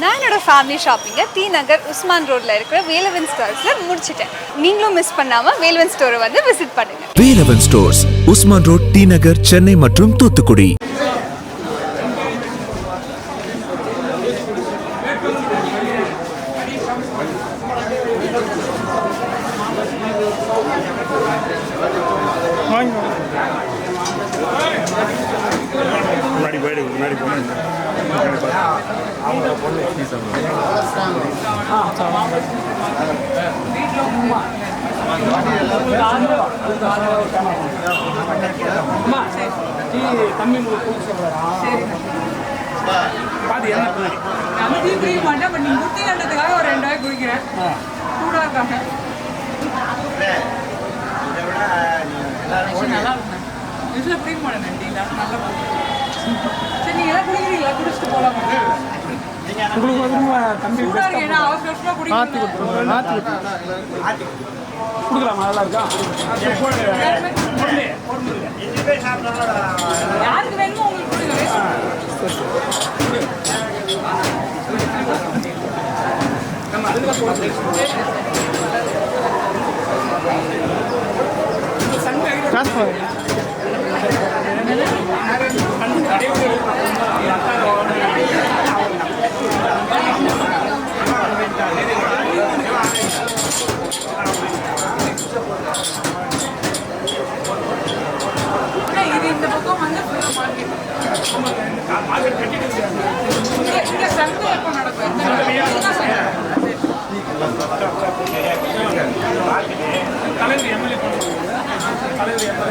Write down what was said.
நான் என்னோடய ஃபேமிலி ஷாப்பிங்கை டி நகர் உஸ்மான் ரோட்டில் இருக்கிற வேலவன் ஸ்டோர்ஸில் முடிச்சிட்டேன். நீங்களும் மிஸ் பண்ணாமல் வேலவன் ஸ்டோரை வந்து விசிட் பண்ணுங்கள் Velavan stores Usman road T Nagar Chennai மற்றும் தூத்துக்குடி. முன்னாடி போயிடு முன்னாடி போயிடு தம்பி பாத்து என்ன தம்பி குடிக்க மாட்டேன் பட் நீ குத்தி கண்டதுக்காக நல்லா இருக்கும் நல்லா நல்லா நல்லா நல்லா சரி நீங்க உங்களுக்கு வந்து தம்பி ஆத்தி கொடுத்துருங்க கொடுக்கலாமா? நல்லா இருக்கா? யாருக்கு வேணுமோ உங்களுக்கு தலைவர் எம்எல்ஏ தலைவர் எம்எல்ஏ